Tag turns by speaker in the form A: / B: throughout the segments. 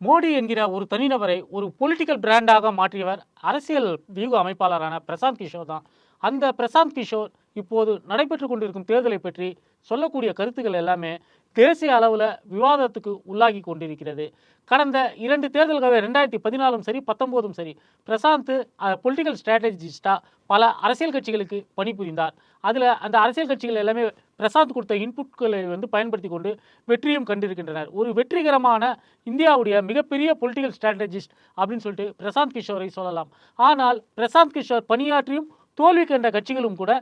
A: மோடி என்கிற ஒரு தனிநபரை ஒரு பொலிட்டிக்கல் பிராண்டாக மாற்றியவர் அரசியல் வியூக அமைப்பாளரான பிரசாந்த் கிஷோர் தான். அந்த பிரசாந்த் கிஷோர் இப்போது நடைபெற்று கொண்டிருக்கும் தேர்தலை பற்றி சொல்லக்கூடிய கருத்துக்கள் எல்லாமே தேசிய அளவில் விவாதத்துக்கு உள்ளாகி கொண்டிருக்கிறது. கடந்த இரண்டு தேர்தல்கள் ரெண்டாயிரத்தி பதினாலும் சரி பத்தொம்போதும் சரி பிரசாந்த் பொலிட்டிக்கல் ஸ்ட்ராட்டஜிஸ்டாக பல அரசியல் கட்சிகளுக்கு பணிபுரிந்தார். அதில் அந்த அரசியல் கட்சிகள் எல்லாமே பிரசாந்த் கொடுத்த இன்புட்களை வந்து பயன்படுத்தி கொண்டு வெற்றியும் கண்டிருக்கின்றனர். ஒரு வெற்றிகரமான இந்தியாவுடைய மிகப்பெரிய பொலிட்டிக்கல் ஸ்ட்ராட்டஜிஸ்ட் அப்படின்னு சொல்லிட்டு பிரசாந்த் கிஷோரை சொல்லலாம். ஆனால் பிரசாந்த் கிஷோர் பணியாற்றியும் தோல்வி கண்ட கட்சிகளும் கூட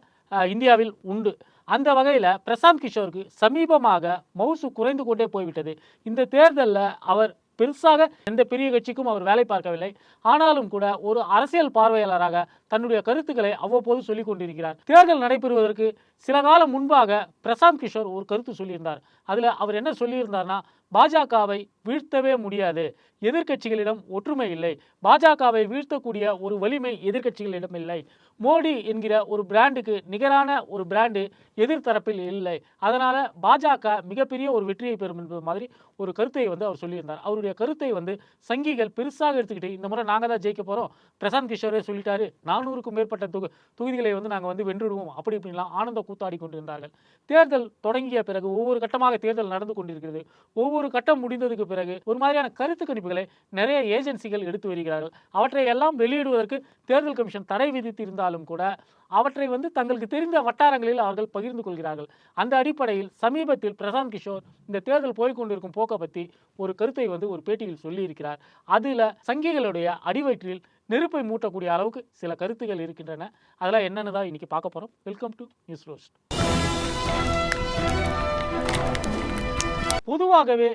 A: இந்தியாவில் உண்டு. அந்த வகையில் பிரசாந்த் கிஷோருக்கு சமீபமாக மவுசு குறைந்து கொண்டே போய்விட்டது. இந்த தேர்தலில் அவர் பெருசாக எந்த பெரிய கட்சிக்கும் அவர் வேலை பார்க்கவில்லை. ஆனாலும் கூட ஒரு அரசியல் பார்வையாளராக தன்னுடைய கருத்துக்களை அவ்வப்போது சொல்லிக் கொண்டிருக்கிறார் தேர்தல் நடைபெறுவதற்கு சில காலம் முன்பாக பிரசாந்த் கிஷோர் ஒரு கருத்து சொல்லியிருந்தார். அதில் அவர் என்ன சொல்லியிருந்தார்னா பாஜகவை வீழ்த்தவே முடியாது. எதிர்க்கட்சிகளிடம் ஒற்றுமை இல்லை. பாஜகவை வீழ்த்தக்கூடிய ஒரு வலிமை எதிர்கட்சிகளிடம் இல்லை. மோடி என்கிற ஒரு பிராண்டுக்கு நிகரான ஒரு பிராண்டு எதிர்த்தரப்பில் இல்லை. அதனால் பாஜக மிகப்பெரிய ஒரு வெற்றியை பெறும் என்பது மாதிரி ஒரு கருத்தை வந்து அவர் சொல்லியிருந்தார். அவருடைய கருத்தை வந்து சங்கிகள் பெருசாக எடுத்துக்கிட்டு இந்த முறை நாங்கள் தான் ஜெயிக்க போகிறோம் பிரசாந்த் கிஷோரே சொல்லிட்டாரு நானூறுக்கும் மேற்பட்ட தொகு தொகுதிகளை வந்து நாங்கள் வந்து வென்றுடுவோம். அப்படி இப்படிலாம் ஆனந்த கூத்தாடி கொண்டிருந்தார்கள். தேர்தல் தொடங்கிய பிறகு ஒவ்வொரு கட்டமாக தேர்தல் நடந்து கொண்டிருக்கிறது. ஒவ்வொரு கட்டம் முடிந்ததுக்கு பிறகு ஒரு மாதிரியான கருத்து கணிப்புகளை நிறைய ஏஜென்சிகள் எடுத்து வருகிறார்கள். அவற்றை எல்லாம் வெளியிடுவதற்கு தேர்தல் கமிஷன் தடை விதித்திருந்தாலும் கூட அவற்றை வந்து தங்களுக்கு தெரிந்த வட்டாரங்களில் அவர்கள் பகிர்ந்து கொள்கிறார்கள். அந்த அடிப்படையில் சமீபத்தில் பிரசாந்த் கிஷோர் இந்த தேர்தல் போய்க்கொண்டிருக்கும் போக்கை பற்றி ஒரு கருத்தை வந்து ஒரு பேட்டியில் சொல்லியிருக்கிறார். அதில் சங்கிகளுடைய அடிவயிற்றில் நெருப்பை மூட்டக்கூடிய அளவுக்கு சில கருத்துகள் இருக்கின்றன. அதெல்லாம் என்னென்னு தான் இன்றைக்கி பார்க்க போகிறோம் வெல்கம் டு நியூஸ் ரோஸ்ட் பொதுவாகவே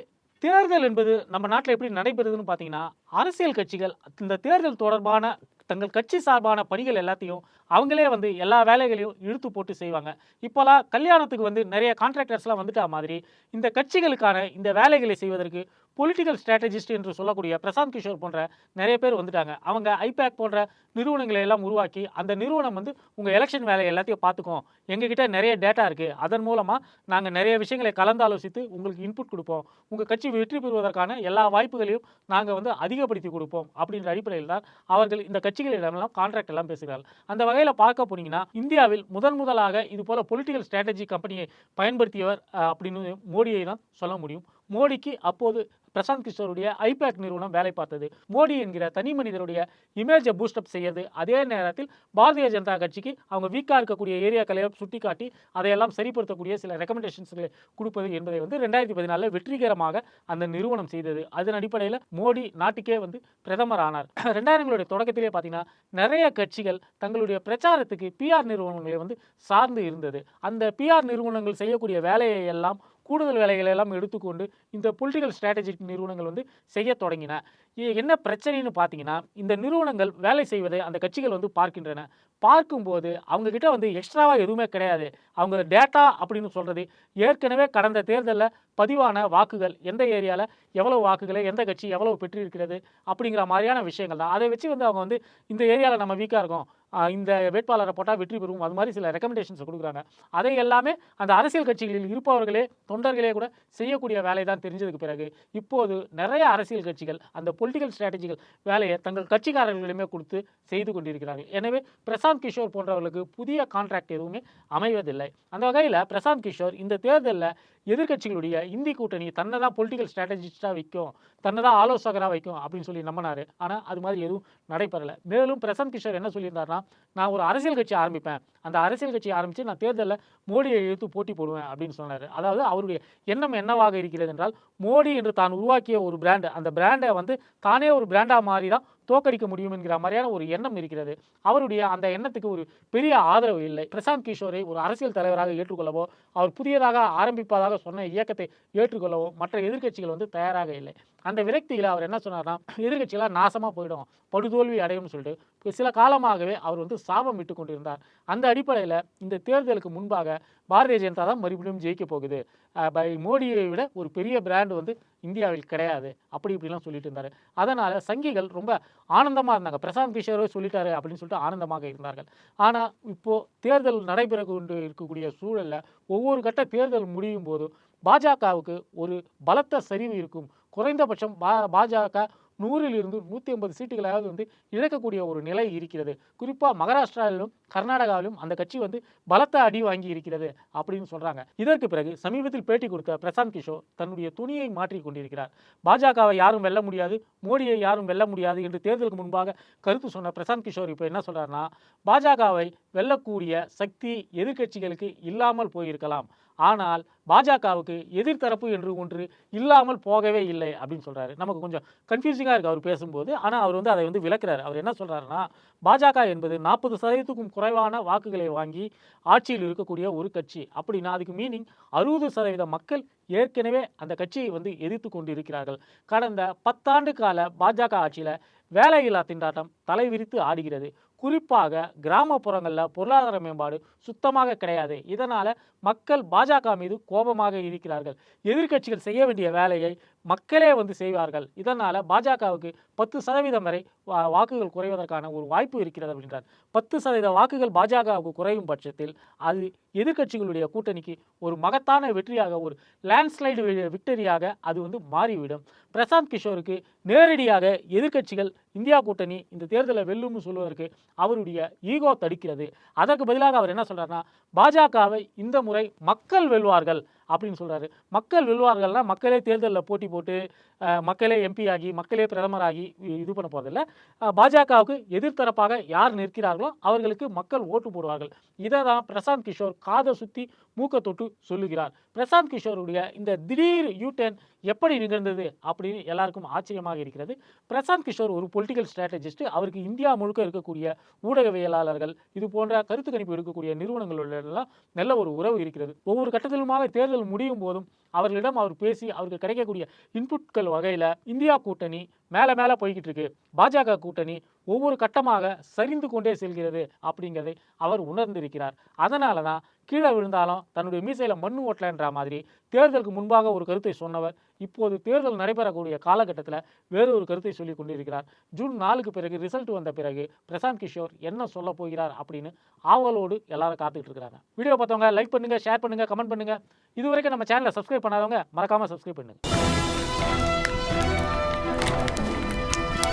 A: தேர்தல் என்பது நம்ம நாட்டில் எப்படி நடைபெறுதுன்னு பார்த்தீங்கன்னா அரசியல் கட்சிகள் இந்த தேர்தல் தொடர்பான தங்கள் கட்சி சார்பான பணிகள் எல்லாத்தையும் அவங்களே வந்து எல்லா வேலைகளையும் இழுத்து போட்டு செய்வாங்க. இப்போலாம் கல்யாணத்துக்கு வந்து நிறைய கான்ட்ராக்டர்ஸ்லாம் வந்துட்டா மாதிரி இந்த கட்சிகளுக்கான இந்த வேலைகளை செய்வதற்கு பொலிட்டிக்கல் ஸ்ட்ராட்டஜிஸ்ட் என்று சொல்லக்கூடிய பிரசாந்த் கிஷோர் போன்ற நிறைய பேர் வந்துட்டாங்க. அவங்க ஐபேக் போன்ற நிறுவனங்களை எல்லாம் உருவாக்கி அந்த நிறுவனம் வந்து உங்கள் எலெக்ஷன் வேலை எல்லாத்தையும் பார்த்துக்கும். எங்ககிட்ட நிறைய டேட்டா இருக்குது அதன் மூலமாக நாங்கள் நிறைய விஷயங்களை கலந்தாலோசித்து உங்களுக்கு இன்புட் கொடுப்போம். உங்கள் கட்சி வெற்றி பெறுவதற்கான எல்லா வாய்ப்புகளையும் நாங்கள் வந்து அதிகப்படுத்தி கொடுப்போம் அப்படின்ற அடிப்படையில் தான் அவர்கள் இந்த கட்சிகளிடமெல்லாம் கான்ட்ராக்ட் எல்லாம் பேசுகிறார்கள் அந்த வகையில் பார்க்க போனீங்கன்னா இந்தியாவில் முதன் முதலாக இது போல பொலிட்டிக்கல் ஸ்ட்ராட்டஜி கம்பெனியை பயன்படுத்தியவர் அப்படின்னு மோடியை தான் சொல்ல முடியும். மோடிக்கு அப்போது பிரசாந்த் கிஷோருடைய ஐபேக் நிறுவனம் வேலை பார்த்தது. மோடி என்கிற தனி மனிதருடைய இமேஜை பூஸ்டப் செய்யறது. அதே நேரத்தில் பாரதிய ஜனதா கட்சிக்கு அவங்க வீக்காக இருக்கக்கூடிய ஏரியாக்களை சுட்டிக்காட்டி அதையெல்லாம் சரிப்படுத்தக்கூடிய சில ரெக்கமெண்டேஷன்ஸ்களை கொடுப்பது என்பதை வந்து ரெண்டாயிரத்தி பதினாலில் வெற்றிகரமாக அந்த நிறுவனம் செய்தது. அதன் அடிப்படையில் மோடி நாட்டுக்கே வந்து பிரதமர் ஆனார். ரெண்டாயிரங்களுடைய தொடக்கத்திலே பார்த்தீங்கன்னா நிறைய கட்சிகள் தங்களுடைய பிரச்சாரத்துக்கு பிஆர் நிறுவனங்களை வந்து சார்ந்து இருந்தது. அந்த பிஆர் நிறுவனங்கள் செய்யக்கூடிய வேலையை எல்லாம் கூடுதல் வேலைகளை எல்லாம் எடுத்துக்கொண்டு இந்த பொலிட்டிக்கல் ஸ்ட்ராட்டஜிக் நிறுவனங்கள் வந்து செய்ய தொடங்கின. என்ன பிரச்சனைன்னு பார்த்தீங்கன்னா இந்த நிறுவனங்கள் வேலை செய்வதை அந்த கட்சிகள் வந்து பார்க்கின்றன. பார்க்கும்போது அவங்கக்கிட்ட வந்து எக்ஸ்ட்ராவாக எதுவுமே கிடையாது. அவங்க டேட்டா அப்படின்னு சொல்கிறது ஏற்கனவே கடந்த தேர்தலில் பதிவான வாக்குகள் எந்த ஏரியாவில் எவ்வளோ வாக்குகளை எந்த கட்சி எவ்வளோ பெற்றிருக்கிறது அப்படிங்கிற மாதிரியான விஷயங்கள் தான். அதை வச்சு வந்து அவங்க வந்து இந்த ஏரியாவில் நம்ம வீக்காக இருக்கோம். இந்த வேட்பாளரை போட்டால் வெற்றி பெறும். அது மாதிரி சில ரெக்கமெண்டேஷன்ஸ் கொடுக்குறாங்க. அதை எல்லாமே அந்த அரசியல் கட்சிகளில் இருப்பவர்களே தொண்டர்களே கூட செய்யக்கூடிய வேலை தான் தெரிஞ்சதுக்கு பிறகு. இப்போது நிறைய அரசியல் கட்சிகள் அந்த பொலிட்டிக்கல் ஸ்ட்ராட்டஜிகள் வேலையை தங்கள் கட்சிக்காரர்களிடமே கொடுத்து செய்து கொண்டிருக்கிறார்கள். எனவே பிரசாந்த் கிஷோர் போன்றவர்களுக்கு புதிய கான்ட்ராக்ட் எதுவுமே அமைவதில்லை. அந்த வகையில் பிரசாந்த் கிஷோர் இந்த தேர்தலில் எதிர்க்கட்சிகளுடைய இந்தி கூட்டணி தன்னை தான் பொலிட்டிக்கல் ஸ்ட்ராட்டஜிஸ்டாக வைக்கும் தன்னை தான் ஆலோசகராக வைக்கும் அப்படின்னு சொல்லி நம்பினார். ஆனால் அது மாதிரி எதுவும் நடைபெறலை. மேலும் பிரசாந்த் கிஷோர் என்ன சொல்லியிருந்தாருன்னா நான் ஒரு அரசியல் கட்சி ஆரம்பிப்பேன். அந்த அரசியல் கட்சி ஆரம்பித்து நான் தேர்தலில் மோடியை எதிர்த்து போட்டி போடுவேன் அப்படின்னு சொன்னார். அதாவது அவருடைய எண்ணம் என்னவாக இருக்கிறது என்றால் மோடி என்று தான் உருவாக்கிய ஒரு பிராண்டு அந்த பிராண்டை வந்து தானே ஒரு பிராண்டாக மாறி தான் தோக்கடிக்க முடியும் என்கிற மாதிரியான ஒரு எண்ணம் இருக்கிறது. அவருடைய அந்த எண்ணத்துக்கு ஒரு பெரிய ஆதரவு இல்லை. பிரசாந்த் கிஷோரை ஒரு அரசியல் தலைவராக ஏற்றுக்கொள்ளவோ அவர் புதியதாக ஆரம்பிப்பதாக சொன்ன இயக்கத்தை ஏற்றுக்கொள்ளவோ மற்ற எதிர்க்கட்சிகள் வந்து தயாராக இல்லை. அந்த விரக்தியில் அவர் என்ன சொன்னார்னா எதிர்கட்சிகளாக நாசமாக போயிடும் படுதோல்வி அடையும்னு சொல்லிட்டு சில காலமாகவே அவர் வந்து சாபம் விட்டு கொண்டிருந்தார். அந்த அடிப்படையில் இந்த தேர்தலுக்கு முன்பாக பாரதிய ஜனதா தான் மறுபடியும் ஜெயிக்க போகுது. பை மோடியை விட ஒரு பெரிய பிராண்ட் வந்து இந்தியாவில் கிடையாது. அப்படி இப்படிலாம் சொல்லிட்டு இருந்தார். அதனால் சங்கிகள் ரொம்ப ஆனந்தமாக இருந்தாங்க. பிரசாந்த் கிஷோரே சொல்லிட்டாரு அப்படின்னு சொல்லிட்டு ஆனந்தமாக இருந்தார்கள். ஆனால் இப்போது தேர்தல் நடைபெற கொண்டு இருக்கக்கூடிய சூழலில் ஒவ்வொரு கட்ட தேர்தல் முடியும் போதும் பாஜகவுக்கு ஒரு பலத்த சரிவு இருக்கும். குறைந்தபட்சம் பா பாஜக நூறில் இருந்து நூற்றி ஐம்பது சீட்டுகளாவது வந்து இழக்கக்கூடிய ஒரு நிலை இருக்கிறது. குறிப்பாக மகாராஷ்டிராவிலும் கர்நாடகாவிலும் அந்த கட்சி வந்து பலத்த அடி வாங்கி இருக்கிறது அப்படின்னு சொல்கிறாங்க இதற்கு பிறகு சமீபத்தில் பேட்டி கொடுத்த பிரசாந்த் கிஷோர் தன்னுடைய துணியை மாற்றி கொண்டிருக்கிறார். பாஜகவை யாரும் வெல்ல முடியாது மோடியை யாரும் வெல்ல முடியாது என்று தேர்தலுக்கு முன்பாக கருத்து சொன்ன பிரசாந்த் கிஷோர் இப்போ என்ன சொல்கிறாருன்னா பாஜகவை வெல்லக்கூடிய சக்தி எதிர்க்கட்சிகளுக்கு இல்லாமல் போயிருக்கலாம். ஆனால் பாஜகவுக்கு எதிர்த்தரப்பு என்று ஒன்று இல்லாமல் போகவே இல்லை அப்படின்னு சொல்கிறாரு நமக்கு கொஞ்சம் கன்ஃபியூசிங்காக இருக்குது அவர் பேசும்போது. ஆனால் அவர் வந்து அதை வந்து விளக்குறாரு. அவர் என்ன சொல்கிறாருன்னா பாஜக என்பது நாற்பது சதவீதத்துக்கும் குறைவான வாக்குகளை வாங்கி ஆட்சியில் இருக்கக்கூடிய ஒரு கட்சி. அப்படின்னா அதுக்கு மீனிங் அறுபது சதவீத மக்கள் ஏற்கனவே அந்த கட்சியை வந்து எதிர்த்து கொண்டு இருக்கிறார்கள் கடந்த பத்தாண்டு கால பாஜக ஆட்சியில் வேலையில்லா திண்டாட்டம் தலைவிரித்து ஆடுகிறது. குறிப்பாக கிராமப்புறங்களில் பொருளாதார மேம்பாடு சுத்தமாக கிடையாது. இதனால் மக்கள் பாஜக மீது கோபமாக இருக்கிறார்கள். எதிர்க்கட்சிகள் செய்ய வேண்டிய வேலையை மக்களே வந்து செய்வார்கள். இதனால் பாஜகவுக்கு பத்து சதவீதம் வரை வாக்குகள் குறைவதற்கான ஒரு வாய்ப்பு இருக்கிறது அப்படின்றார். பத்து சதவீத வாக்குகள் பாஜகவுக்கு குறையும் பட்சத்தில் அது எதிர்க்கட்சிகளுடைய கூட்டணிக்கு ஒரு மகத்தான வெற்றியாக ஒரு லேண்ட்ஸ்லைடு விக்டரியாக அது வந்து மாறிவிடும். பிரசாந்த் கிஷோருக்கு நேரடியாக எதிர்க்கட்சிகள் இந்தியா கூட்டணி இந்த தேர்தலை வெல்லும்னு சொல்வதற்கு அவருடைய ஈகோ தடுக்கிறது. அதற்கு பதிலாக அவர் என்ன சொல்கிறார்னா பாஜகவை இந்த முறை மக்கள் வெல்வார்கள். அப்படின்னு சொல்கிறாரு மக்கள் வெல்வார்கள்னா மக்களே தேர்தலில் போட்டி போட்டு மக்களே எம்பி ஆகி மக்களே பிரதமர் ஆகி இது பண்ண போகிறதில்ல பாஜகவுக்கு எதிர்த்தரப்பாக யார் நிற்கிறார்களோ அவர்களுக்கு மக்கள் ஓட்டு போடுவார்கள். இதை தான் பிரசாந்த் கிஷோர் காதை சுற்றி மூக்க தொட்டு சொல்லுகிறார். பிரசாந்த் கிஷோருடைய இந்த திடீர் யூ டென் எப்படி நிகழ்ந்தது அப்படின்னு எல்லாருக்கும் ஆச்சரியமாக இருக்கிறது. பிரசாந்த் கிஷோர் ஒரு பொலிட்டிக்கல் ஸ்ட்ராட்டஜிஸ்ட் அவருக்கு இந்தியா முழுக்க இருக்கக்கூடிய ஊடகவியலாளர்கள் இது போன்ற கருத்து கணிப்பு இருக்கக்கூடிய நிறுவனங்களெல்லாம் நல்ல ஒரு உறவு இருக்கிறது. ஒவ்வொரு கட்டத்திலுமாக தேர்தல் முடியும் போதும் அவர்களிடம் அவர் பேசி அவருக்கு கிடைக்கக்கூடிய இன்புட்கள் வகையில் இந்தியா கூட்டணி மேலே மேலே போய்கிட்டு இருக்கு பாஜக கூட்டணி ஒவ்வொரு கட்டமாக சரிந்து கொண்டே செல்கிறது அப்படிங்கிறதை அவர் உணர்ந்திருக்கிறார். அதனால தான் கீழே விழுந்தாலும் தன்னுடைய மீசையில் மண்ணு ஓட்டலன்ற மாதிரி தேர்தலுக்கு முன்பாக ஒரு கருத்தை சொன்னவர் இப்போது தேர்தல் நடைபெறக்கூடிய காலகட்டத்தில் வேறொரு கருத்தை சொல்லி கொண்டிருக்கிறார். ஜூன் நாலுக்கு பிறகு ரிசல்ட் வந்த பிறகு பிரசாந்த் கிஷோர் என்ன சொல்ல போகிறார் அப்படின்னு ஆவலோடு எல்லாரும் காத்துக்கிட்டு இருக்கிறாங்க. வீடியோ பார்த்தவங்க லைக் பண்ணுங்கள் ஷேர் பண்ணுங்கள் கமெண்ட் பண்ணுங்கள் இது வரைக்கும் நம்ம சேனலை சப்ஸ்கிரைப் பண்ணாதவங்க மறக்காமல் சப்ஸ்கிரைப் பண்ணுங்க.